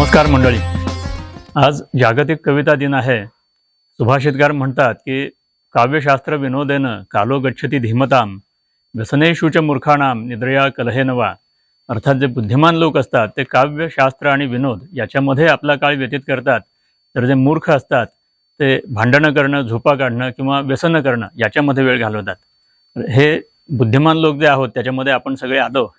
नमस्कार मंडळी. आज जागतिक कविता दिन आहे. सुभाषितकार म्हणतात की काव्यशास्त्र विनोदेन कालो गच्छती धीमताम व्यसनेशूच मूर्खाणाम निद्रया कलहेनवा अर्थात जे बुद्धिमान लोक असतात ते काव्यशास्त्र आणि विनोद याच्यामध्ये आपला काळ व्यतीत करतात. तर जे मूर्ख असतात ते भांडणं करणं झोपा काढणं किंवा व्यसनं करणं याच्यामध्ये वेळ घालवतात. हे बुद्धिमान लोक जे आहोत त्याच्यामध्ये आपण सगळे आलो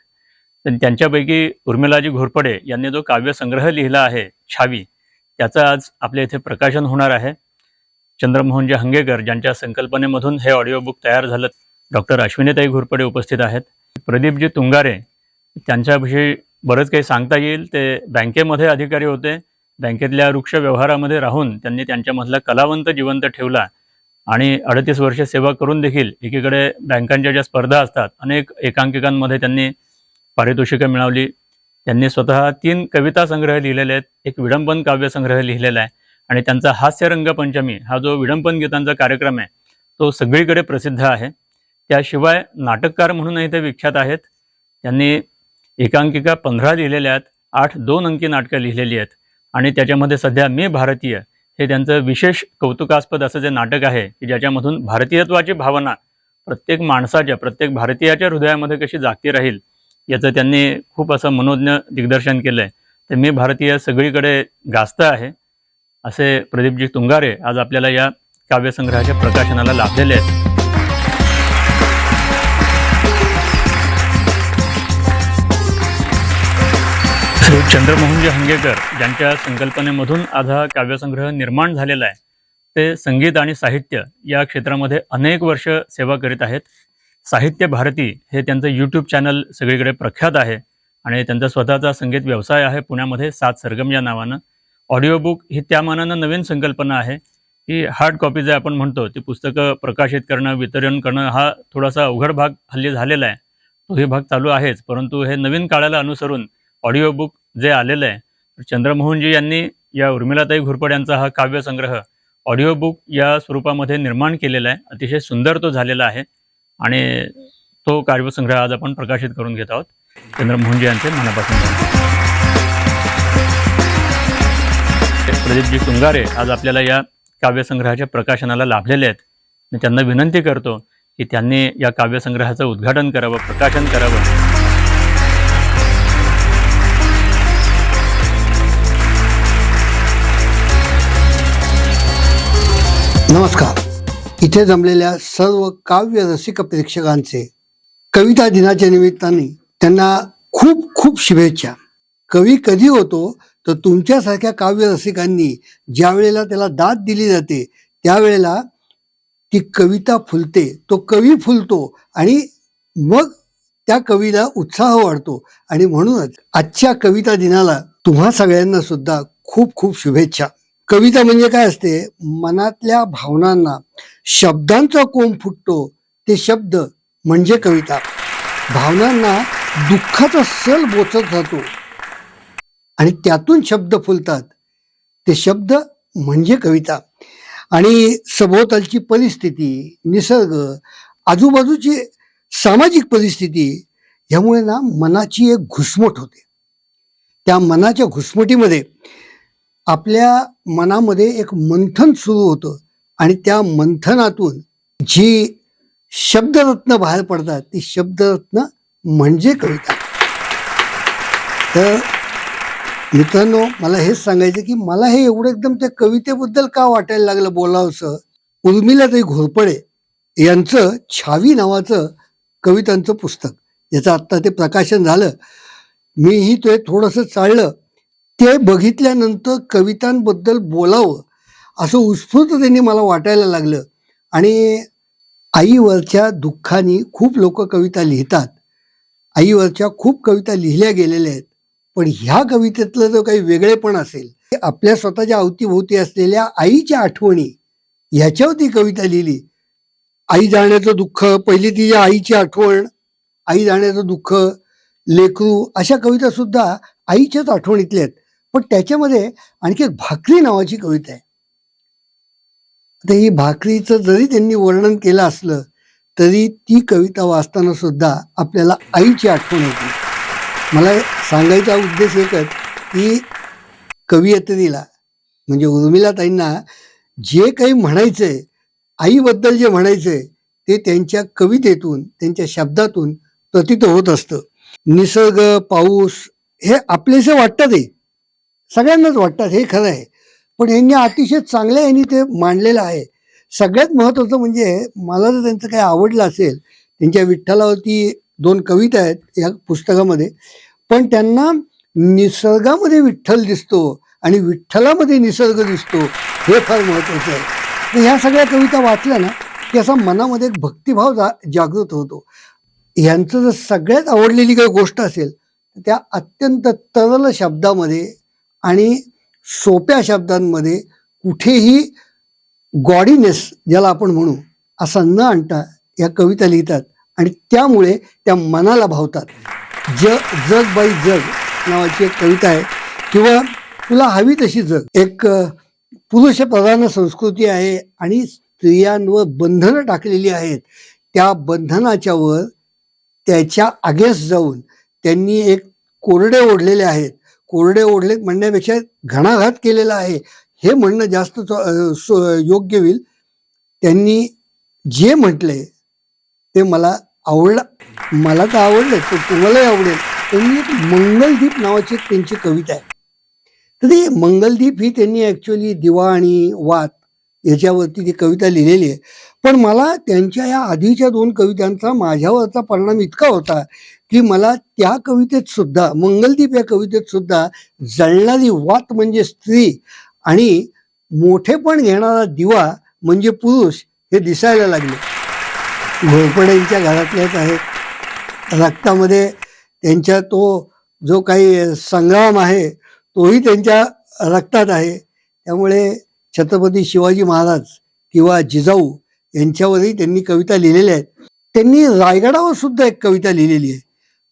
त्यांच्यापैकी उर्मिलाजी घोरपडे यांनी जो काव्यसंग्रह लिहिला आहे छावी त्याचं आज आपल्या इथे प्रकाशन होणार आहे. चंद्रमोहनजी हंगेकर ज्यांच्या संकल्पनेमधून हे ऑडिओ बुक तयार झालं डॉक्टर अश्विनीताई घोरपडे उपस्थित आहेत. प्रदीपजी तुंगारे त्यांच्याविषयी बरंच काही सांगता येईल. ते बँकेमध्ये अधिकारी होते. बँकेतल्या वृक्ष व्यवहारामध्ये राहून त्यांनी त्यांच्यामधला कलावंत जिवंत ठेवला आणि अडतीस वर्ष सेवा करून देखील एकीकडे बँकांच्या ज्या स्पर्धा असतात अनेक एकांकिकांमध्ये त्यांनी पारितोषिकं मिळवली. त्यांनी स्वतः तीन कविता संग्रह लिहिलेले आहेत. एक विडंबन काव्यसंग्रह लिहिलेला आहे आणि त्यांचा हास्यरंगपंचमी हा जो विडंबन गीतांचा कार्यक्रम आहे तो सगळीकडे प्रसिद्ध आहे. त्याशिवाय नाटककार म्हणूनही ते विख्यात आहेत. त्यांनी एकांकिका पंधरा लिहिलेल्या आहेत आठ दोन अंकी नाटकं लिहिलेली आहेत आणि त्याच्यामध्ये सध्या मी भारतीय हे त्यांचं विशेष कौतुकास्पद असं जे नाटक आहे की ज्याच्यामधून भारतीयत्वाची भावना प्रत्येक माणसाच्या प्रत्येक भारतीयाच्या हृदयामध्ये कशी जागती राहील याचं त्यांनी खूप असं मनोज्ञ दिग्दर्शन केलं आहे तर मी भारतीय सगळीकडे गाजतं आहे. असे प्रदीपजी तुंगारे आज आपल्याला या काव्यसंग्रहाच्या प्रकाशनाला लाभलेले आहेत. श्री चंद्रमोहनजी हंगेकर ज्यांच्या संकल्पनेमधून आज हा काव्यसंग्रह निर्माण झालेला आहे. ते संगीत आणि साहित्य या क्षेत्रामध्ये अनेक वर्ष सेवा करीत आहेत. साहित्य भारती हे त्यांचं यूट्यूब चॅनल सगळीकडे प्रख्यात आहे आणि त्यांचा स्वतःचा संगीत व्यवसाय आहे. पुण्यामध्ये सात सरगम या नावानं. ऑडिओ बुक ही त्या मानानं नवीन संकल्पना आहे की हार्ड कॉपी जे आपण म्हणतो ती पुस्तकं प्रकाशित करणं वितरण करणं हा थोडासा अवघड भाग हल्ली झालेला आहे. तोही भाग चालू आहेच परंतु हे नवीन काळाला अनुसरून ऑडिओ बुक जे आलेलं आहे तर चंद्रमोहनजी यांनी या उर्मिलाताई घुरपड यांचा हा काव्यसंग्रह ऑडिओ बुक या स्वरूपामध्ये निर्माण केलेला आहे. अतिशय सुंदर तो झालेला आहे. आणि तो काव्यसंग्रह आज आपण प्रकाशित करून घेत आहोत. चंद्रमोहनजी यांचे मनापासून. प्रदीपजी तुंगारे आज आपल्याला या काव्यसंग्रहाच्या प्रकाशनाला लाभलेले आहेत. मी त्यांना विनंती करतो की त्यांनी या काव्यसंग्रहाचं उद्घाटन करावं प्रकाशन करावं. नमस्कार. इथे जमलेल्या सर्व काव्य रसिक प्रेक्षकांचे कविता दिनाच्या निमित्ताने त्यांना खूप खूप शुभेच्छा. कवी कधी होतो तर तुमच्यासारख्या काव्य रसिकांनी ज्या वेळेला त्याला दाद दिली जाते त्यावेळेला ती कविता फुलते. तो कवी फुलतो आणि मग त्या कवीला उत्साह वाढतो. आणि म्हणूनच आजच्या कविता दिनाला तुम्हा सगळ्यांना सुद्धा खूप खूप शुभेच्छा. कविता म्हणजे काय असते? मनातल्या भावनांना शब्दांचा कोंब फुटतो ते शब्द म्हणजे कविता. भावनांना दुःखाचा सल बोचत जातो आणि त्यातून शब्द फुलतात. ते शब्द म्हणजे कविता. आणि सभोवतालची परिस्थिती निसर्ग आजूबाजूची सामाजिक परिस्थिती ह्यामुळे ना मनाची एक घुसमट होते. त्या मनाच्या घुसमटीमध्ये आपल्या मनामध्ये एक मंथन सुरू होतं. आणि त्या मंथनातून जी शब्दरत्न बाहेर पडतात ती शब्दरत्न म्हणजे कविता. तर मित्रांनो मला हेच सांगायचं की मला हे एवढं एकदम त्या कवितेबद्दल का वाटायला लागलं बोलावंसं? उर्मिलाताई घोरपडे यांचं छावी नावाचं कवितांचं पुस्तक याचं आत्ता ते प्रकाशन झालं. मीही ते थोडंसं चाललं. ते बघितल्यानंतर कवितांबद्दल बोलावं असं उत्स्फूर्त त्यांनी मला वाटायला लागलं. आणि आईवरच्या दुःखाने खूप लोक कविता लिहितात. आईवरच्या खूप कविता लिहिल्या गेलेल्या आहेत. पण ह्या कवितेतलं जो काही वेगळेपण असेल ते आपल्या स्वतःच्या अवतीभोवती असलेल्या आईच्या आठवणी ह्याच्यावरती कविता लिहिली. आई जाण्याचं दुःख पहिली तिच्या आईची आठवण आई जाण्याचं दुःख लेकरू अशा कविता सुद्धा आईच्याच आठवणीतल्या आहेत. पण त्याच्यामध्ये आणखी एक भाकरी नावाची कविता आहे. आता ही भाकरीचं जरी त्यांनी वर्णन केलं असलं तरी ती कविता वाचताना सुद्धा आपल्याला आईची आठवण होती मला सांगायचा उद्देश एकच की कवियत्रीला म्हणजे उर्मिलाताईंना जे काही म्हणायचंय आईबद्दल जे म्हणायचंय ते त्यांच्या कवितेतून त्यांच्या शब्दातून प्रतीत होत असतं. निसर्ग पाऊस हे आपलेसे वाटतं हे सगळ्यांनाच वाटतात हे खरं आहे. पण यांनी अतिशय चांगल्या यांनी ते मांडलेलं आहे. सगळ्यात महत्त्वाचं म्हणजे मला जर त्यांचं काही आवडलं असेल त्यांच्या विठ्ठलावरती दोन कविता आहेत या पुस्तकामध्ये पण त्यांना निसर्गामध्ये विठ्ठल दिसतो आणि विठ्ठलामध्ये निसर्ग दिसतो हे फार महत्त्वाचं आहे. तर ह्या सगळ्या कविता वाचल्या ना की असा मनामध्ये एक भक्तिभाव जा जागृत होतो. यांचं जर सगळ्यात आवडलेली काही गोष्ट असेल त्या अत्यंत तरल शब्दामध्ये आणि सोप्या शब्दांमध्ये कुठेही गॉडीनेस ज्याला आपण म्हणू असा न आणता या कविता लिहितात आणि त्यामुळे त्या मनाला भावतात. ज जग बाई जग नावाची एक कविता आहे. किंवा तुला हवी तशी जग. एक पुरुष प्रधान संस्कृती आहे आणि स्त्रियांवर बंधनं टाकलेली आहेत. त्या बंधनाच्यावर त्याच्या आगेस जाऊन त्यांनी एक कोरडे ओढलेले आहेत. कोरडे ओढले म्हणण्यापेक्षा घणाघात केलेला आहे. हे म्हणणं जास्त योग्य होईल. त्यांनी जे म्हटले ते मला आवडलं. मला तर आवडलं तर तुम्हालाही आवडेल. त्यांनी एक मंगलदीप नावाची एक त्यांची कविता आहे. तर ती मंगलदीप ही त्यांनी ॲक्च्युली दिवा आणि वात याच्यावरती ती कविता लिहिलेली आहे. पण मला त्यांच्या या आधीच्या दोन कवितांचा माझ्यावरचा परिणाम इतका होता की मला त्या कवितेत सुद्धा मंगलदीप या कवितेत सुद्धा जळणारी वात म्हणजे स्त्री आणि मोठेपण घेणारा दिवा म्हणजे पुरुष हे दिसायला लागले. घोरपड्यांच्या घरातल्याच आहेत रक्तामध्ये त्यांच्या तो जो काही संग्राम आहे तोही त्यांच्या रक्तात आहे. त्यामुळे छत्रपती शिवाजी महाराज किंवा जिजाऊ यांच्यावरही त्यांनी कविता लिहिलेल्या आहेत. त्यांनी रायगडावर सुद्धा एक कविता लिहिलेली आहे.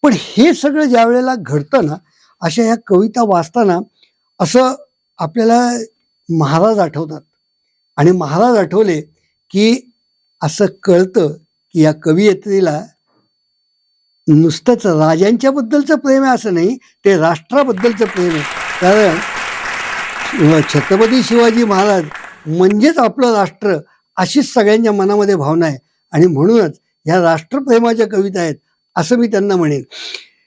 पण हे सगळं ज्या वेळेला घडतं ना अशा ह्या कविता वाचताना असं आपल्याला महाराज आठवतात. आणि महाराज आठवले की असं कळतं की या कवियत्रीला नुसतंच राजांच्या बद्दलचं प्रेम आहे असं नाही ते राष्ट्राबद्दलचं प्रेम आहे. कारण छत्रपती शिवाजी महाराज म्हणजेच आपलं राष्ट्र अशीच सगळ्यांच्या मनामध्ये भावना आहे. आणि म्हणूनच ह्या राष्ट्रप्रेमाच्या कविता आहेत. असं मी त्यांना म्हणेन.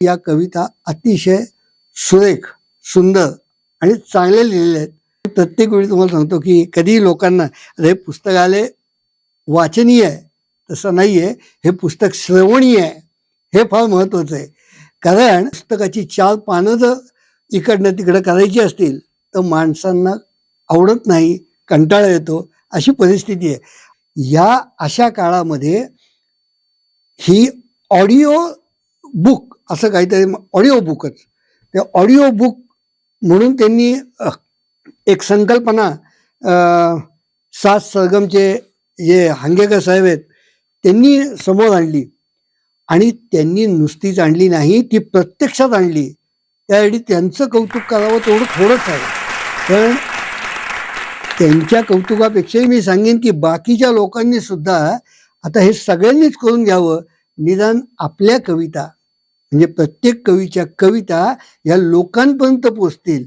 या कविता अतिशय सुरेख सुंदर आणि चांगल्या लिहिलेल्या आहेत. प्रत्येक वेळी तुम्हाला सांगतो की कधीही लोकांना अरे पुस्तकालय वाचनीय आहे. तसं नाही आहे हे पुस्तक श्रवणीय आहे. हे फार महत्त्वाचं आहे. कारण पुस्तकाची चार पानं जर इकडनं तिकडं करायची असतील तर माणसांना आवडत नाही कंटाळा येतो अशी परिस्थिती आहे. या अशा काळामध्ये ही ऑडिओ बुक असं काहीतरी ऑडिओ बुकच. ते ऑडिओ बुक म्हणून त्यांनी एक संकल्पना सात सरगमचे जे हांगेकर साहेब आहेत त्यांनी समोर आणली. आणि त्यांनी नुसतीच आणली नाही ती प्रत्यक्षात आणली. त्यावेळी त्यांचं कौतुक करावं तेवढं थोडंच आहे. पण त्यांच्या कौतुकापेक्षाही मी सांगेन की बाकीच्या लोकांनी सुद्धा आता हे सगळ्यांनीच करून घ्यावं. निदान आपल्या कविता म्हणजे प्रत्येक कवीच्या कविता या लोकांपर्यंत पोचतील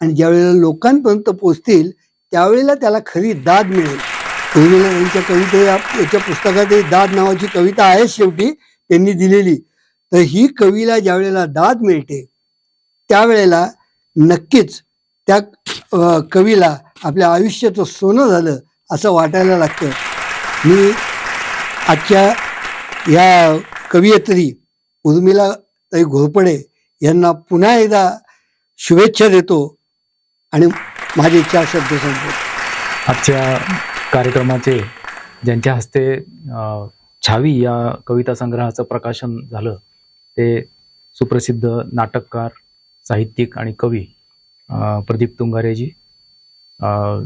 आणि ज्यावेळेला लोकांपर्यंत पोचतील त्यावेळेला त्याला खरी दाद मिळेल. उर्मिला यांच्या कविते याच्या पुस्तकात दाद नावाची कविता आहे शेवटी त्यांनी दिलेली. तर ही कवीला ज्यावेळेला दाद मिळते त्यावेळेला नक्कीच त्या कवीला आपल्या आयुष्याचं सोनं झालं असं वाटायला लागतं. मी आजच्या या कवयित्री उर्मिला ताई घोरपडे यांना पुन्हा एकदा शुभेच्छा देतो आणि माझे चार शब्द संपतो आजच्या कार्यक्रमाचे ज्यांच्या हस्ते छावी या कविता संग्रहाचं प्रकाशन झालं ते सुप्रसिद्ध नाटककार साहित्यिक आणि कवी प्रदीप तुंगारेजी.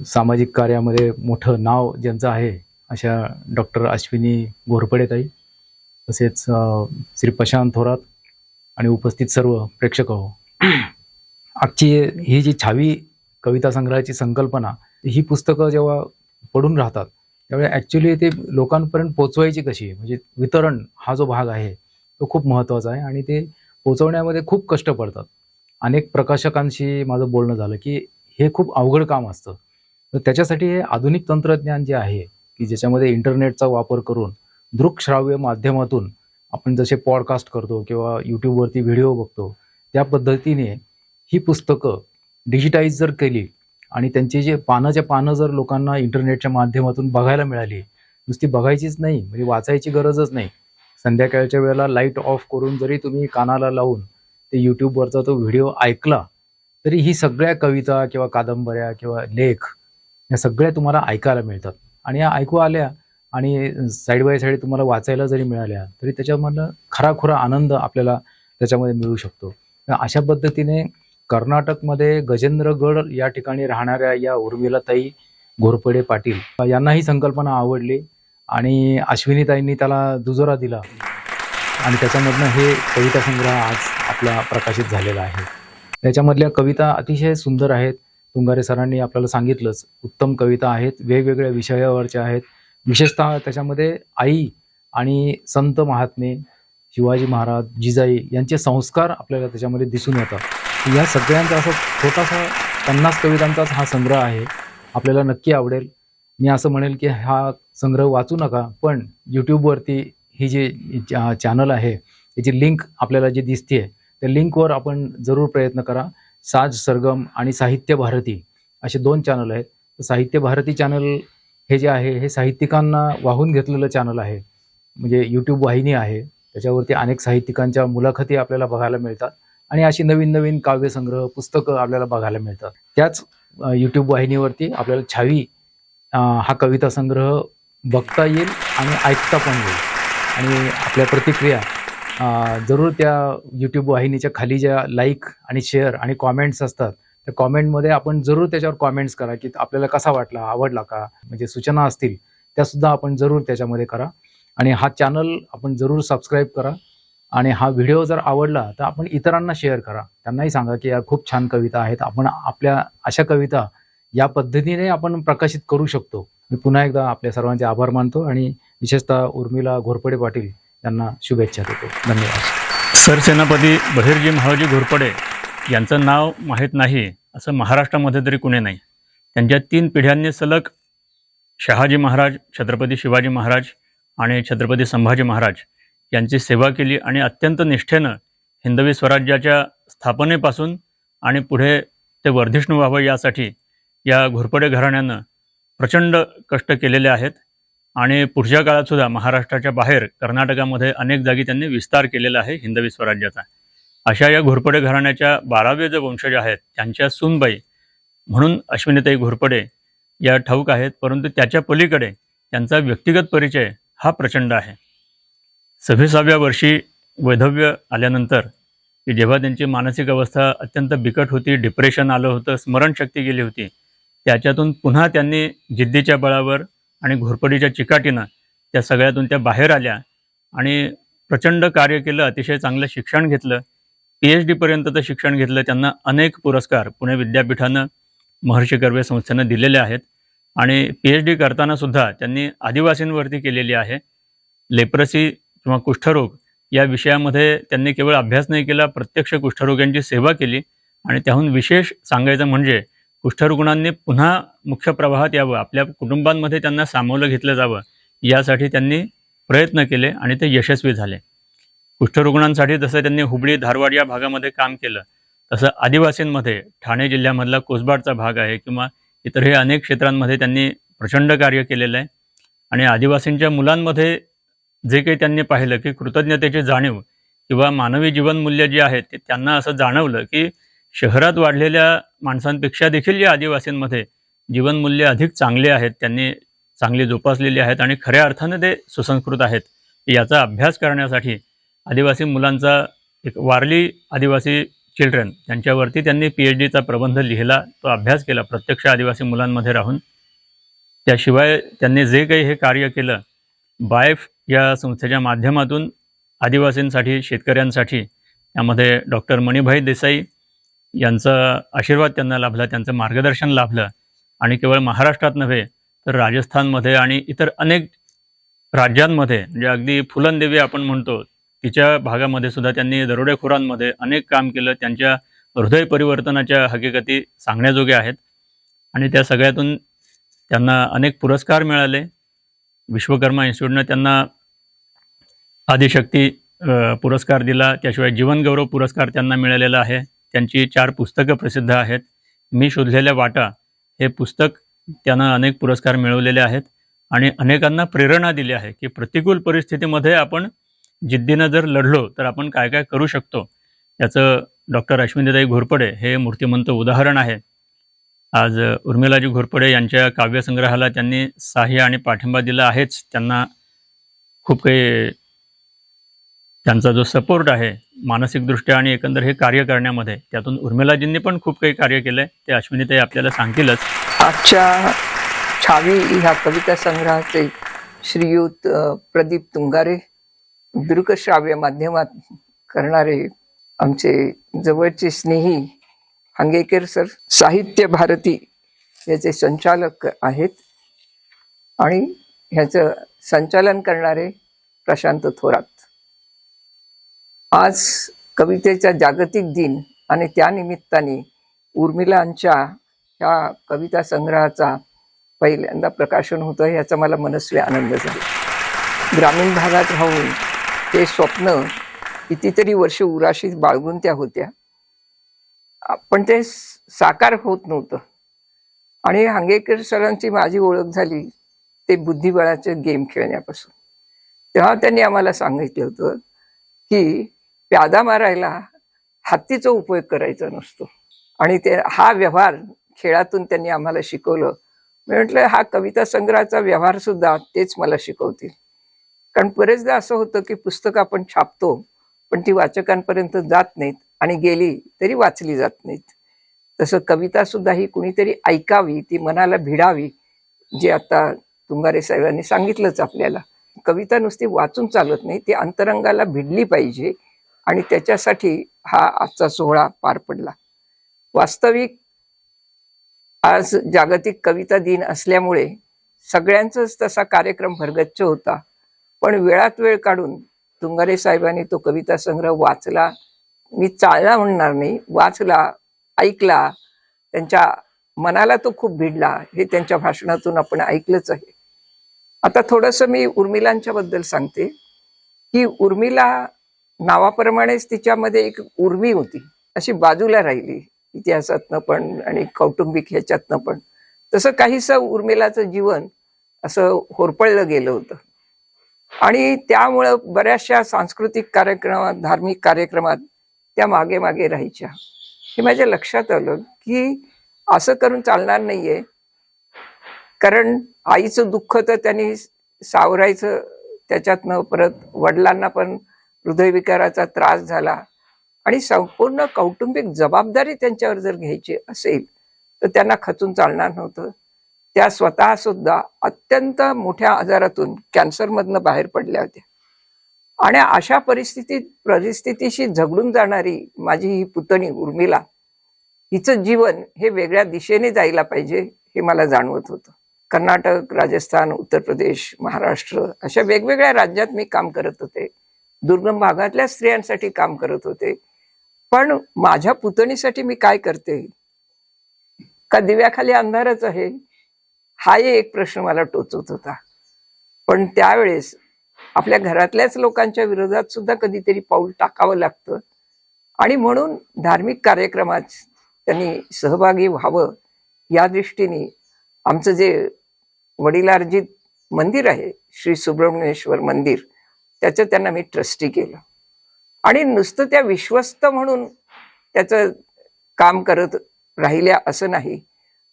सामाजिक कार्यामध्ये मोठं नाव ज्यांचं आहे अशा डॉक्टर अश्विनी घोरपडेताई तसेच श्री प्रशांत थोरात आणि उपस्थित सर्व प्रेक्षक हो आजची ही जी छावी कविता संग्रहाची संकल्पना ही पुस्तकं जेव्हा पडून राहतात त्यावेळी ॲक्च्युली ते लोकांपर्यंत पोचवायची कशी म्हणजे वितरण हा जो भाग आहे तो खूप महत्त्वाचा आहे आणि ते पोचवण्यामध्ये खूप कष्ट पडतात. अनेक प्रकाशकांशी माझं बोलणं झालं की हे खूप अवघड काम असतं. तर त्याच्यासाठी हे आधुनिक तंत्रज्ञान जे आहे की ज्याच्यामध्ये इंटरनेटचा वापर करून दृकश्राव्य माध्यमातून आपण जसे पॉडकास्ट करतो किंवा यूट्यूबवरती व्हिडिओ बघतो त्या पद्धतीने ही पुस्तकं डिजिटाईज जर केली आणि त्यांची जे पानाच्या पानं जर लोकांना इंटरनेटच्या माध्यमातून बघायला मिळाली नुसती बघायचीच नाही म्हणजे वाचायची गरजच नाही. संध्याकाळच्या वेळेला लाइट ऑफ करून जरी तुम्ही कानाला लावून ते यूट्यूबवरचा तो व्हिडिओ ऐकला तरी ही सगळ्या कविता किंवा कादंबऱ्या किंवा लेख या सगळ्या तुम्हाला ऐकायला मिळतात. आणि या ऐकू आल्या आणि साईड बाय साईड तुम्हाला वाचायला जरी मिळाल्या तरी त्याच्यामधलं खराखुरा आनंद आपल्याला त्याच्यामध्ये मिळू शकतो. अशा पद्धतीने कर्नाटकमध्ये गजेंद्रगड या ठिकाणी राहणाऱ्या या उर्मिलाताई घोरपडे पाटील यांना ही संकल्पना आवडली आणि अश्विनीताईंनी त्याला दुजोरा दिला. आणि त्याच्यामधनं हे कविता संग्रह आज आपला प्रकाशित झालेला आहे. त्याच्यामधल्या कविता अतिशय सुंदर आहेत. तुंगारे सरांनी आपल्याला सांगितलंच उत्तम कविता आहेत. वेगवेगळ्या विषयावरच्या आहेत. विशेषतः त्याच्यामध्ये आई आणि संत महात्मे शिवाजी महाराज जिजाई यांचे संस्कार आपल्याला त्याच्यामध्ये दिसून येतात. या सगळ्यांचा असा छोटासा पन्नास कवितांचाच हा संग्रह आहे. आपल्याला नक्की आवडेल. मी असं म्हणेल की हा संग्रह वाचू नका पण यूट्यूबवरती ही जी चॅनल आहे त्याची लिंक आपल्याला जी दिसते त्या लिंकवर आपण जरूर प्रयत्न करा. साज सरगम आणि साहित्य भारती असे दोन चॅनल आहेत. साहित्य भारती चॅनल हे जे आहे हे साहित्यिकांना वाहून घेतलेलं चॅनल आहे. म्हणजे यूट्यूब वाहिनी आहे. त्याच्यावरती अनेक साहित्यिकांच्या मुलाखती आपल्याला बघायला मिळतात. आणि अशी नवीन नवीन काव्यसंग्रह पुस्तकं आपल्याला बघायला मिळतात. त्याच यूट्यूब वाहिनीवरती आपल्याला छावी हा कविता संग्रह बघता येईल आणि ऐकता पण येईल. आणि आपल्या प्रतिक्रिया जरूर त्या यूट्यूब वाहिनीच्या खाली ज्या लाईक आणि शेअर आणि कॉमेंट्स असतात त्या कॉमेंटमध्ये आपण जरूर त्याच्यावर कॉमेंट्स करा की आपल्याला कसा वाटला आवडला का? म्हणजे सूचना असतील त्यासुद्धा आपण जरूर त्याच्यामध्ये करा. आणि हा चॅनल आपण जरूर सबस्क्राईब करा. आणि हा व्हिडिओ जर आवडला तर आपण इतरांना शेअर करा. त्यांनाही सांगा की या खूप छान कविता आहेत. आपण आपल्या अशा कविता या पद्धतीने आपण प्रकाशित करू शकतो. मी पुन्हा एकदा आपल्या सर्वांचे आभार मानतो आणि विशेषतः उर्मिला घोरपडे पाटील यांना शुभेच्छा देतो. धन्यवाद. सरसेनापती बहिर्जी महाराजी घोरपडे यांचं नाव माहीत नाही असं महाराष्ट्रामध्ये तरी कुणी नाही. त्यांच्या तीन पिढ्यांनी सलग शहाजी महाराज छत्रपती शिवाजी महाराज आणि छत्रपती संभाजी महाराज यांची सेवा केली आणि अत्यंत निष्ठेनं हिंदवी स्वराज्याच्या स्थापनेपासून आणि पुढे ते वर्धिष्णू व्हावं यासाठी या घोरपडे घराण्यानं प्रचंड कष्ट केलेले आहेत आणि पुढच्या काळात सुद्धा महाराष्ट्राच्या बाहेर कर्नाटकामध्ये अनेक जागी त्यांनी विस्तार केलेला आहे हिंदवी स्वराज्याचा. अशा या घोरपडे घराण्याच्या बारावे जे वंशज आहेत त्यांच्या सूनबाई म्हणून अश्विनीताई घोरपडे या ठाऊक आहेत परंतु त्याच्या पलीकडे त्यांचा व्यक्तिगत परिचय हा प्रचंड आहे. सव्वीसाव्या वर्षी वैधव्य आल्यानंतर की जेव्हा त्यांची मानसिक अवस्था अत्यंत बिकट होती डिप्रेशन आलं होतं स्मरणशक्ती गेली होती त्याच्यातून पुन्हा त्यांनी जिद्दीच्या बळावर आणि घोरपडीच्या चिकाटीनं त्या सगळ्यातून त्या बाहेर आल्या आणि प्रचंड कार्य केलं अतिशय चांगलं शिक्षण घेतलं पी एच डीपर्यंतचं शिक्षण घेतलं त्यांना अनेक पुरस्कार पुणे विद्यापीठानं महर्षी कर्वे संस्थेनं दिलेले आहेत. आणि पी एच डी करताना सुद्धा त्यांनी आदिवासींवरती केलेली आहे. लेप्रसी किंवा कुष्ठरोग या विषयामध्ये त्यांनी केवळ अभ्यास नाही केला प्रत्यक्ष कुष्ठरोग्यांची सेवा केली. आणि त्याहून विशेष सांगायचं म्हणजे कुष्ठरुग्णांनी पुन्हा मुख्य प्रवाहात यावं आपल्या कुटुंबांमध्ये त्यांना सामावलं घेतलं जावं यासाठी त्यांनी प्रयत्न केले आणि ते यशस्वी झाले. कुष्ठरुग्णांसाठी जसं त्यांनी हुबळी धारवाड या भागामध्ये काम केलं तसं आदिवासींमध्ये ठाणे जिल्ह्यामधला कोसबाडचा भाग आहे किंवा इतरही अनेक क्षेत्रांमध्ये त्यांनी प्रचंड कार्य केलेलं आहे. आणि आदिवासींच्या मुलांमध्ये जे काही त्यांनी पाहिलं की कृतज्ञतेची जाणीव किंवा मानवी जीवनमूल्य जी आहेत ते त्यांना असं जाणवलं की शहरात वाढलेल्या माणसांपेक्षा देखील या आदिवासींमध्ये जीवनमूल्य अधिक चांगले आहेत त्यांनी चांगली जोपासलेली आहेत आणि खऱ्या अर्थाने ते सुसंस्कृत आहेत. याचा अभ्यास करण्यासाठी आदिवासी मुलांचा एक वारली आदिवासी चिल्ड्रन त्यांच्यावरती त्यांनी पी एच डीचा प्रबंध लिहिला तो अभ्यास केला प्रत्यक्ष आदिवासी मुलांमध्ये राहून. त्याशिवाय त्यांनी जे काही हे कार्य केलं बायफ या संस्थेच्या माध्यमातून आदिवासींसाठी शेतकऱ्यांसाठी यामध्ये डॉक्टर मणिभाई देसाई यांचा आशीर्वाद त्यांना लाभला त्यांचं मार्गदर्शन लाभलं. आणि केवळ महाराष्ट्रात नव्हे तर राजस्थानमध्ये आणि इतर अनेक राज्यांमध्ये म्हणजे अगदी फुलनदेवी आपण म्हणतो तिच्या भागामध्ये सुद्धा त्यांनी दरोडेखोरांमध्ये अनेक काम केलं. त्यांच्या हृदय परिवर्तनाच्या हकीकती सांगण्याजोग्या आहेत. आणि त्या सगळ्यातून त्यांना अनेक पुरस्कार मिळाले. विश्वकर्मा इन्स्टिट्यूटनं त्यांना आदिशक्ती पुरस्कार दिला. त्याशिवाय जीवनगौरव पुरस्कार त्यांना मिळालेला आहे. त्यांची चार पुस्तकं प्रसिद्ध आहेत. मी शोधलेल्या वाटा हे पुस्तक त्यांना अनेक पुरस्कार मिळवलेले आहेत. आणि अनेकांना प्रेरणा दिली आहे की प्रतिकूल परिस्थितीमध्ये आपण जिद्दीनं जर लढलो तर आपण काय काय करू शकतो? याचं डॉक्टर अश्विनीताई घोरपडे हे मूर्तिमंत उदाहरण आहे. आज उर्मिलाजी घोरपडे यांच्या काव्यसंग्रहाला त्यांनी सहाय्य आणि पाठिंबा दिला आहेच. त्यांना खूप काही त्यांचा जो सपोर्ट आहे मानसिकदृष्ट्या आणि एकंदर हे कार्य करण्यामध्ये त्यातून उर्मिलाजींनी पण खूप काही कार्य केलंय. ते अश्विनीताई आपल्याला सांगतीलच. आजच्या छावी ह्या कविता संग्रहाचे श्रीयुत प्रदीप तुंगारे दृकश्राव्य माध्यमात करणारे आमचे जवळचे स्नेही हंगेकर सर साहित्य भारती याचे संचालक आहेत. आणि ह्याचं संचालन करणारे प्रशांत थोरात. आज कवितेचा जागतिक दिन आणि त्यानिमित्ताने उर्मिलांच्या ह्या कविता संग्रहाचा पहिल्यांदा प्रकाशन होतं याचा मला मनस्वी आनंद झाला. ग्रामीण भागात राहून ते स्वप्न कितीतरी वर्ष उराशीत बाळगून त्या होत्या. पण ते साकार होत नव्हतं. आणि हांगेकर सरांची माझी ओळख झाली ते बुद्धिबळाचे गेम खेळण्यापासून. तेव्हा त्यांनी आम्हाला सांगितलं होतं की प्यादा मारायला हत्तीचा उपयोग करायचा नसतो. आणि ते हा व्यवहार खेळातून त्यांनी आम्हाला शिकवलं. मी म्हटलं हा कविता संग्रहाचा व्यवहार सुद्धा तेच मला शिकवतील. कारण बरेचदा असं होतं की पुस्तक आपण छापतो पण ती वाचकांपर्यंत जात नाहीत आणि गेली तरी वाचली जात नाहीत. तसं कविता सुद्धा ही कुणीतरी ऐकावी ती मनाला भिडावी जे आता तुंगारे साहेबांनी सांगितलंच आपल्याला. कविता नुसती वाचून चालत नाही ती अंतरंगाला भिडली पाहिजे आणि त्याच्यासाठी हा आजचा सोहळा पार पडला. वास्तविक आज जागतिक कविता दिन असल्यामुळे सगळ्यांचाच तसा कार्यक्रम भरगच्च होता. पण वेळात वेळ काढून तुंगारे साहेबांनी तो कविता संग्रह वाचला. मी चालला म्हणणार नाही वाचला ऐकला. त्यांच्या मनाला तो खूप भिडला हे त्यांच्या भाषणातून आपण ऐकलंच आहे. आता थोडंसं मी उर्मिलांच्या बद्दल सांगते. की उर्मिला नावाप्रमाणेच तिच्यामध्ये एक उर्मी होती अशी बाजूला राहिली. इतिहासातनं पण आणि कौटुंबिक ह्याच्यातनं पण. तसं काहीसं उर्मिलाचं जीवन असं होरपळलं गेलं होतं. आणि त्यामुळं बऱ्याचशा सांस्कृतिक कार्यक्रमात धार्मिक कार्यक्रमात त्या मागे मागे राहायच्या. हे माझ्या लक्षात आलं की असं करून चालणार नाहीये. कारण आईचं दुःख तर त्यांनी सावरायचं त्याच्यातनं परत वडिलांना पण हृदयविकाराचा त्रास झाला. आणि संपूर्ण कौटुंबिक जबाबदारी त्यांच्यावर जर घ्यायची असेल तर त्यांना खचून चालणार नव्हतं. त्या स्वतः सुद्धा अत्यंत मोठ्या आजारातून कॅन्सरमधनं बाहेर पडल्या होत्या. आणि अशा परिस्थितीत परिस्थितीशी झगडून जाणारी माझी ही पुतणी उर्मिला हिचं जीवन हे वेगळ्या दिशेने जायला पाहिजे हे मला जाणवत होतं. कर्नाटक राजस्थान उत्तर प्रदेश महाराष्ट्र अशा वेगवेगळ्या राज्यात मी काम करत होते. दुर्गम भागातल्या स्त्रियांसाठी काम करत होते. पण माझ्या पुतणीसाठी मी काय करते? का दिव्याखाली अंधारच आहे? हाही एक प्रश्न मला टोचत होता. पण त्यावेळेस आपल्या घरातल्याच लोकांच्या विरोधात सुद्धा कधीतरी पाऊल टाकावं लागतं. आणि म्हणून धार्मिक कार्यक्रमात त्यांनी सहभागी व्हावं या दृष्टीने आमचं जे वडिलार्जित मंदिर आहे श्री सुब्रमण्येश्वर मंदिर त्याचं त्यांना मी ट्रस्टी केलं. आणि नुसतं त्या विश्वस्त म्हणून त्याचं काम करत राहिल्या असं नाही.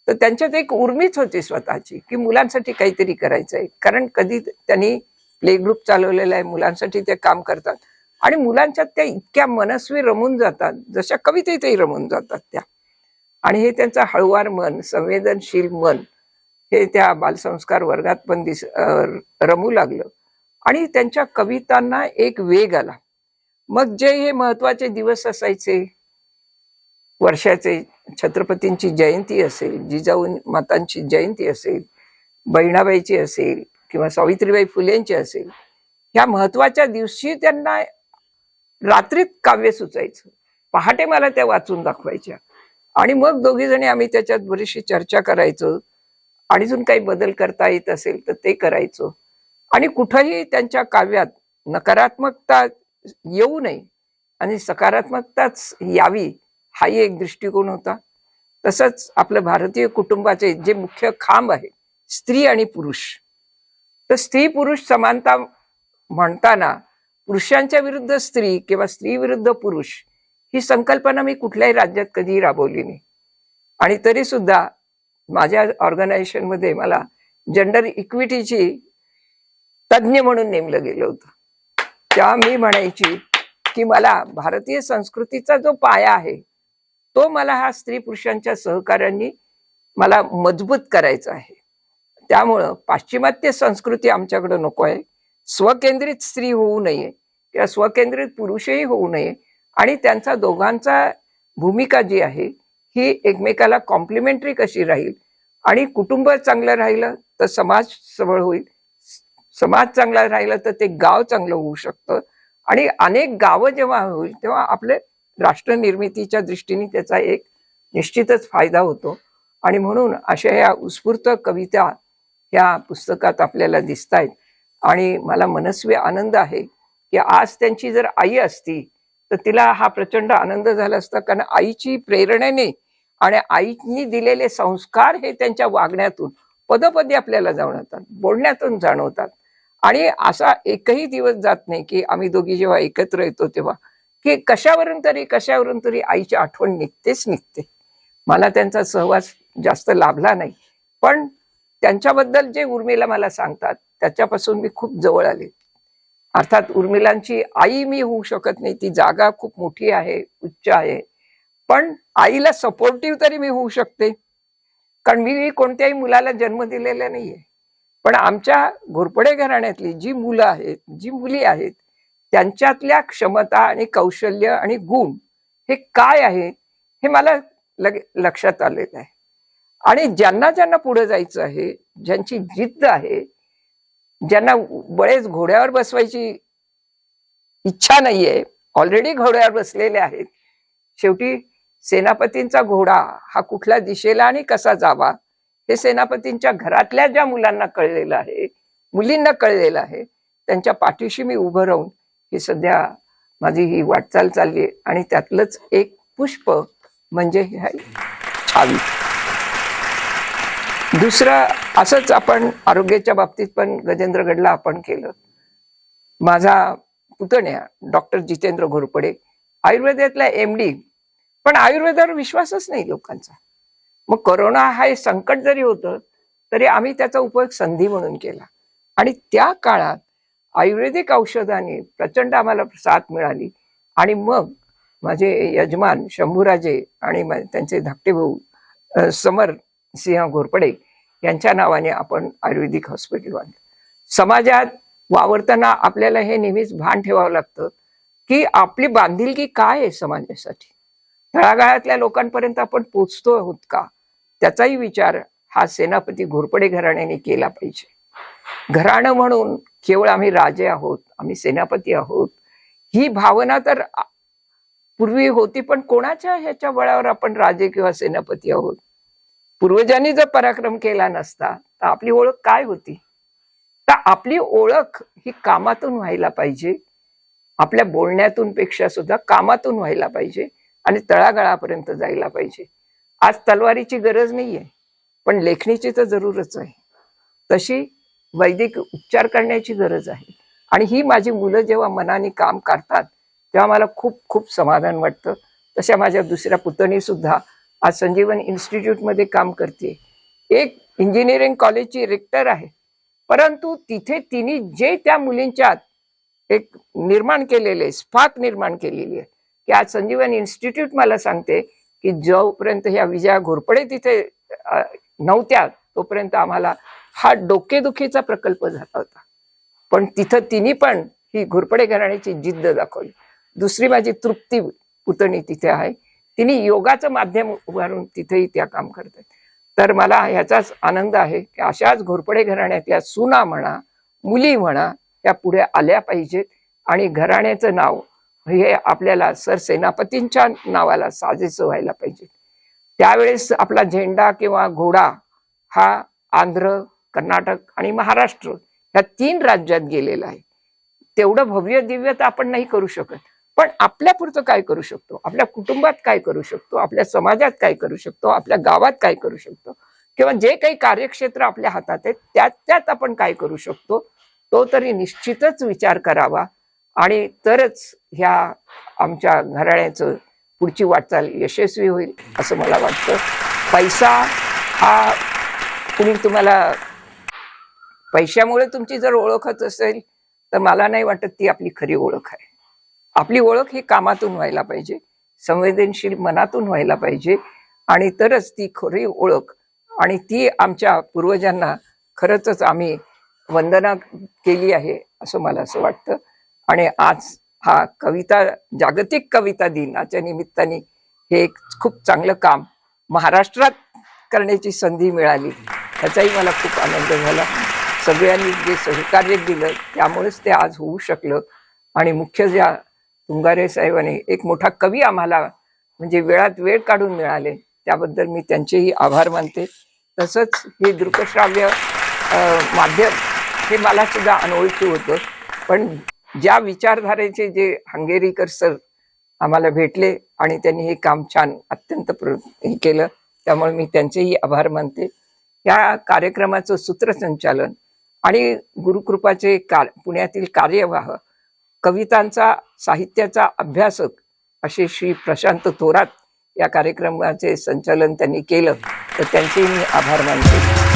तर त्यांच्यात एक उर्मीच होती स्वतःची की मुलांसाठी काहीतरी करायचं आहे कारण कधी त्यांनी प्ले ग्रुप चालवलेला आहे मुलांसाठी ते काम करतात. आणि मुलांच्यात त्या इतक्या मनस्वी रमून जातात जशा कवितेतही रमून जातात त्या. आणि हे त्यांचं हळुवार मन संवेदनशील मन हे त्या बालसंस्कार वर्गात पण दिस रमू लागलं. आणि त्यांच्या कवितांना एक वेग आला. मग जे हे महत्त्वाचे दिवस असायचे वर्षाचे छत्रपतींची जयंती असेल जिजाऊ मातांची जयंती असेल बहिणाबाईची असेल किंवा सावित्रीबाई फुलेंची असेल ह्या महत्त्वाच्या दिवशी त्यांना रात्रीत काव्य सुचायचं. पहाटे मला त्या वाचून दाखवायच्या. आणि मग दोघी जणी आम्ही त्याच्यात बरीचशी चर्चा करायचो. आणि अजून काही बदल करता येत असेल तर ते करायचो. आणि कुठंही त्यांच्या काव्यात नकारात्मकता येऊ नये आणि सकारात्मकताच यावी हाही एक दृष्टिकोन होता. तसंच आपलं भारतीय कुटुंबाचे जे मुख्य खांब आहे स्त्री आणि पुरुष. तर स्त्री पुरुष समानता म्हणताना पुरुषांच्या विरुद्ध स्त्री किंवा स्त्री विरुद्ध पुरुष ही संकल्पना मी कुठल्याही राज्यात कधीही राबवली नाही. आणि तरी सुद्धा माझ्या ऑर्गनायझेशनमध्ये मला जेंडर इक्विटीची तज्ज्ञ म्हणून नेमलं गेलं होतं. तेव्हा मी म्हणायची की मला भारतीय संस्कृतीचा जो पाया आहे तो मला हा स्त्री पुरुषांच्या सहकार्यांनी मला मजबूत करायचा आहे. त्यामुळं पाश्चिमात्य संस्कृती आमच्याकडे नको आहे. स्वकेंद्रित स्त्री होऊ नये किंवा स्वकेंद्रित पुरुषही होऊ नये आणि त्यांचा दोघांचा भूमिका जी आहे ही एकमेकाला कॉम्प्लिमेंटरी कशी राहील आणि कुटुंब चांगलं राहिलं तर समाज सबळ होईल समाज चांगला राहिला तर ते गाव चांगलं होऊ शकतं आणि अनेक गावं जेव्हा होईल तेव्हा आपले राष्ट्र निर्मितीच्या दृष्टीने त्याचा एक निश्चितच फायदा होतो. आणि म्हणून अशा या उत्स्फूर्त कविता या पुस्तकात आपल्याला दिसत आहेत आणि मला मनस्वी आनंद आहे की आज त्यांची जर आई असती तर तिला हा प्रचंड आनंद झाला असता. कारण आईची प्रेरणेने आणि आईनी दिलेले संस्कार हे त्यांच्या वागण्यातून पदपदी आपल्याला जाणवतात बोलण्यातून जाणवतात. आणि असा एकही दिवस जात नाही की आम्ही दोघी जेव्हा एकत्र येतो तेव्हा की कशावरून तरी कशावरून तरी आईची आठवण निघतेच निघते. मला त्यांचा सहवास जास्त लाभला नाही. पण त्यांच्याबद्दल जे उर्मिला मला सांगतात त्याच्यापासून मी खूप जवळ आले. अर्थात उर्मिलांची आई मी होऊ शकत नाही ती जागा खूप मोठी आहे उच्च आहे. पण आईला सपोर्टिव्ह तरी मी होऊ शकते. कारण मी कोणत्याही मुलाला जन्म दिलेला नाहीये. पण आमच्या घोरपडे घराण्यातली जी मुलं आहेत जी मुली आहेत त्यांच्यातल्या क्षमता आणि कौशल्य आणि गुण हे काय आहे हे मला लगे लक्षात आलेलं आहे. आणि ज्यांना ज्यांना पुढे जायचं आहे ज्यांची जिद्द आहे ज्यांना बळेच घोड्यावर बसवायची इच्छा नाहीये ऑलरेडी घोड्यावर बसलेले आहेत शेवटी सेनापतींचा घोडा हा कुठल्या दिशेला आणि कसा जावा हे सेनापतींच्या घरातल्या ज्या मुलांना कळलेलं आहे मुलींना कळलेलं आहे त्यांच्या पाठीशी मी उभं राहून ही सध्या माझी ही वाटचाल चालली आहे आणि त्यातलंच एक पुष्प म्हणजे हे आहे छावी. दुसरं असंच आपण आरोग्याच्या बाबतीत पण गजेंद्रगडला आपण केलं. माझा पुतण्या डॉक्टर जितेंद्र घोरपडे आयुर्वेदातला एम डी पण आयुर्वेदावर विश्वासच नाही लोकांचा. मग करोना हा संकट जरी होतं तरी आम्ही त्याचा उपयोग संधी म्हणून केला. आणि त्या काळात आयुर्वेदिक औषधाने प्रचंड आम्हाला साथ मिळाली. आणि मग माझे यजमान शंभूराजे आणि त्यांचे धाकटे भाऊ समर सिंह घोरपडे यांच्या नावाने आपण आयुर्वेदिक हॉस्पिटल बांधलं. समाजात वावरताना आपल्याला हे नेहमीच भान ठेवावं लागतं की आपली बांधिलकी काय आहे समाजासाठी? तळागाळातल्या लोकांपर्यंत आपण पोचतो आहोत का? त्याचाही विचार हा सेनापती घोरपडे घराण्याने केला पाहिजे. घराणं म्हणून केवळ आम्ही राजे आहोत आम्ही सेनापती आहोत ही भावना तर पूर्वी होती पण कोणाच्या ह्याच्या बळावर आपण राजे किंवा सेनापती आहोत? पूर्वजांनी जर पराक्रम केला नसता तर आपली ओळख काय होती? तर आपली ओळख ही कामातून व्हायला पाहिजे. आपल्या बोलण्यातून पेक्षा सुद्धा कामातून व्हायला पाहिजे आणि तळागाळापर्यंत जायला पाहिजे. आज तलवारीची गरज नाहीये पण लेखणीची तर जरूरच आहे. तशी वैदिक उपचार करण्याची गरज आहे. आणि ही माझी मुलं जेव्हा मनाने काम करतात तेव्हा मला खूप खूप समाधान वाटतं. तशा माझ्या दुसऱ्या पुतणी सुद्धा आज संजीवन इन्स्टिट्यूटमध्ये काम करते एक इंजिनिअरिंग कॉलेजची रेक्टर आहे. परंतु तिथे तिने जे त्या मुलींच्यात एक निर्माण केलेले स्पार्क निर्माण केलेली आहे. की आज संजीवन इन्स्टिट्यूट मला सांगते की जोपर्यंत ह्या विजया घोरपडे तिथे नव्हत्या तोपर्यंत आम्हाला हा डोकेदुखीचा प्रकल्प झाला होता. पण तिथं तिने पण ही घोरपडे घराण्याची जिद्द दाखवली. दुसरी माझी तृप्ती पुतणी तिथे आहे. तिने योगाचं माध्यम उभारून तिथेही त्या काम करतात. तर मला ह्याचाच आनंद आहे की अशाच घोरपडे घराण्यातल्या सुना म्हणा मुली म्हणा त्या पुढे आल्या पाहिजेत आणि घराण्याचं नाव हे आपल्याला सरसेनापतींच्या नावाला साजेसं व्हायला पाहिजे. त्यावेळेस आपला झेंडा किंवा घोडा हा आंध्र कर्नाटक आणि महाराष्ट्र या तीन राज्यात गेलेला आहे. तेवढं भव्य दिव्य तर आपण नाही करू शकत. पण आपल्यापुरतं काय करू शकतो? आपल्या कुटुंबात काय करू शकतो? आपल्या समाजात काय करू शकतो? आपल्या गावात काय करू शकतो? किंवा जे काही कार्यक्षेत्र आपल्या हातात आहे त्यात त्यात आपण काय करू शकतो? तो तरी निश्चितच विचार करावा आणि तरच ह्या आमच्या घराण्याचं पुढची वाटचाल यशस्वी होईल असं मला वाटतं. पैसा हा कुणी तुम्हाला पैशामुळे तुमची जर ओळखच असेल तर मला नाही वाटत ती आपली खरी ओळख आहे. आपली ओळख ही कामातून व्हायला पाहिजे संवेदनशील मनातून व्हायला पाहिजे आणि तरच ती खरी ओळख आणि ती आमच्या पूर्वजांना खरंच आम्ही वंदना केली आहे असं मला असं वाटतं. आणि आज हा कविता जागतिक कविता दिनाच्या निमित्ताने हे एक खूप चांगलं काम महाराष्ट्रात करण्याची संधी मिळाली. याचाही मला खूप आनंद झाला. सगळ्यांनी जे सहकार्य दिलं त्यामुळेच ते आज होऊ शकलं. आणि मुख्य ज्या तुंगारे साहेबांनी एक मोठा कवी आम्हाला म्हणजे वेळात वेळ काढून मिळाले त्याबद्दल मी त्यांचेही आभार मानते. तसंच हे दृकश्राव्य माध्यम हे मला सुद्धा अनोळखी होतं. पण ज्या विचारधारेचे जे हंगेरीकर सर आम्हाला भेटले आणि त्यांनी हे काम छान अत्यंत प्र हे केलं त्यामुळे मी त्यांचेही आभार मानते. या कार्यक्रमाचं सूत्रसंचालन आणि गुरुकृपाचे कार पुण्यातील कार्यवाह कवितांचा साहित्याचा अभ्यासक असे श्री प्रशांत थोरात या कार्यक्रमाचे संचालन त्यांनी केलं. तर त्यांचे मी आभार मानते.